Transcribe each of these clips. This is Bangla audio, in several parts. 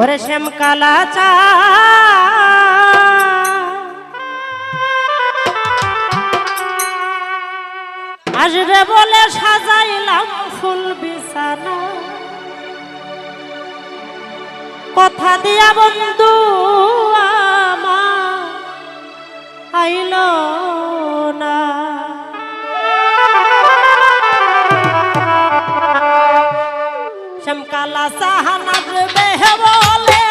ওরে শ্যামকালা চা আসবে বলে সাজাইলাম ফুল বিছানা। কথা দিয়া বন্ধু আমার আইল না। শ্যামকালা সাহানা বেহ বলে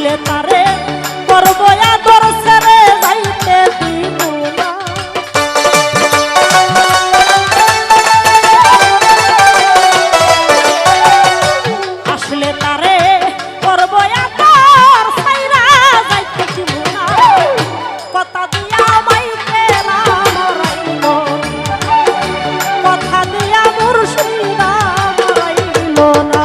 দিলে তারে করব আদর সেরে যাইতে দিব আসলে তারে করব আদর সাইরা যাইতে দিব না। কথা দিয়া মাইকে রাম রাইল কথা দিয়া মুর্শিদা রাইল না।